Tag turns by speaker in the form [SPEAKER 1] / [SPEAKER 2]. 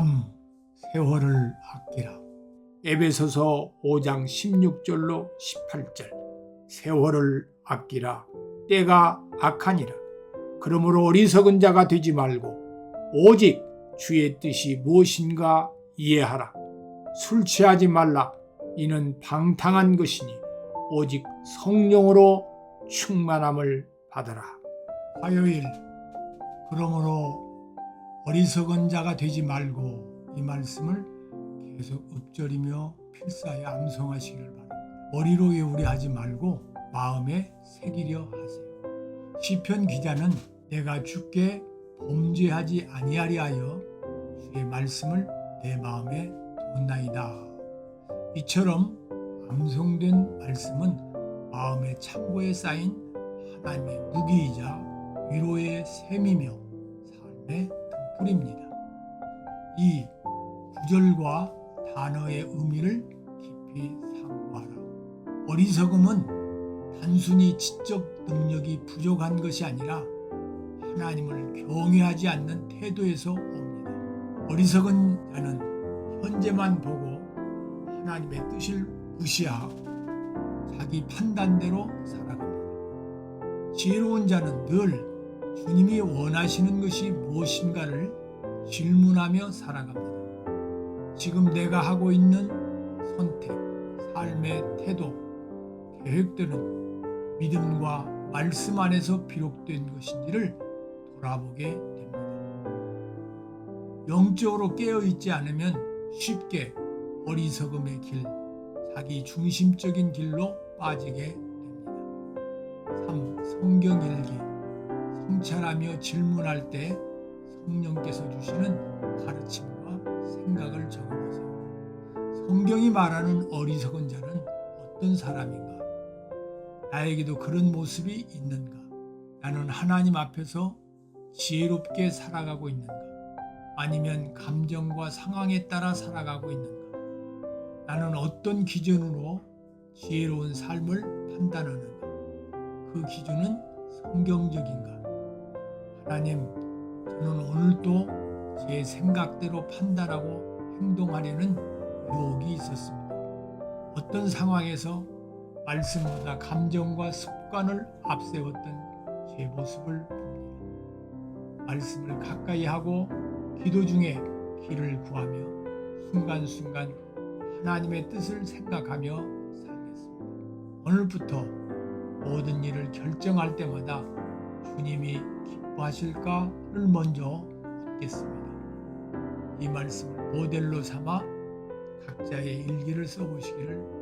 [SPEAKER 1] 3. 세월을 아끼라. 에베소서 5장 16절로 18절. 세월을 아끼라. 때가 악하니라. 그러므로 어리석은 자가 되지 말고 오직 주의 뜻이 무엇인가 이해하라. 술 취하지 말라. 이는 방탕한 것이니 오직 성령으로 충만함을 받으라. 화요일 그러므로 어리석은 자가 되지 말고 이 말씀을 계속 읊조리며 필사에 암송하시기를 바랍니다. 머리로 외우려 하지 말고 마음에 새기려 하세요. 시편 기자는 내가 주께 범죄하지 아니하리 하여 주의 말씀을 내 마음에 뒀나이다. 이처럼 암송된 말씀은 마음의 창고에 쌓인 하나님의 무기이자 위로의 샘이며 삶의 등불입니다. 이 구절과 단어의 의미를 깊이 상고하라. 어리석음은 단순히 지적 능력이 부족한 것이 아니라 하나님을 경외하지 않는 태도에서 옵니다. 어리석은 자는 현재만 보고 하나님의 뜻을 무시하고 자기 판단대로 살아갑니다. 지혜로운 자는 늘 주님이 원하시는 것이 무엇인가를 질문하며 살아갑니다. 지금 내가 하고 있는 선택, 삶의 태도, 계획들은 믿음과 말씀 안에서 비록된 것인지를 돌아보게 됩니다. 영적으로 깨어 있지 않으면 쉽게 어리석음의 길, 자기 중심적인 길로 빠지게 됩니다. 3. 성경 일기 성찰하며 질문할 때 성령께서 주시는 가르침과 생각을 적어보세요. 성경이 말하는 어리석은 자는 어떤 사람인가? 나에게도 그런 모습이 있는가? 나는 하나님 앞에서 지혜롭게 살아가고 있는가? 아니면 감정과 상황에 따라 살아가고 있는가? 나는 어떤 기준으로 지혜로운 삶을 판단하는가? 그 기준은 성경적인가? 하나님, 저는 오늘도 제 생각대로 판단하고 행동하려는 유혹이 있었습니다. 어떤 상황에서 말씀보다 감정과 습관을 앞세웠던 제 모습을 봅니다. 말씀을 가까이 하고 기도 중에 길을 구하며 순간순간 하나님의 뜻을 생각하며 살겠습니다. 오늘부터 모든 일을 결정할 때마다 주님이 기뻐하실까를 먼저 묻겠습니다. 이 말씀을 모델로 삼아 각자의 일기를 써보시기를.